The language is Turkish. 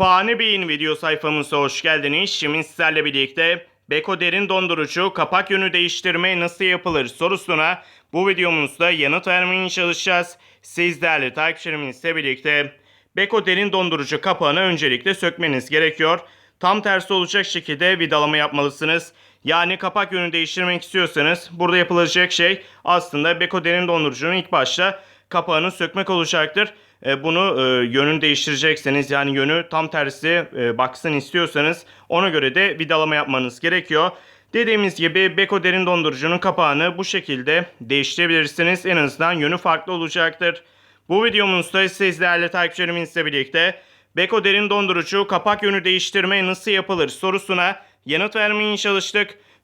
Fani Bey'in video sayfamıza hoş geldiniz. Şimdi sizlerle birlikte Beko derin dondurucu kapak yönü değiştirme nasıl yapılır sorusuna bu videomuzda yanıt vermeye çalışacağız. Siz değerli takipçilerimizle birlikte Beko derin dondurucu kapağını öncelikle sökmeniz gerekiyor. Tam tersi olacak şekilde vidalama yapmalısınız. Yani kapak yönü değiştirmek istiyorsanız burada yapılacak şey aslında Beko derin dondurucunun ilk başta kapağını sökmek olacaktır. E, bunu e, yönünü değiştirecekseniz yani yönü tam tersi e, baksın istiyorsanız ona göre de vidalama yapmanız gerekiyor. Dediğimiz gibi Beko derin dondurucunun kapağını bu şekilde değiştirebilirsiniz. En azından yönü farklı olacaktır. Bu videomuzda siz değerli takipçilerimizle birlikte Beko derin dondurucu kapak yönü değiştirme nasıl yapılır sorusuna yanıt vermeye çalıştık.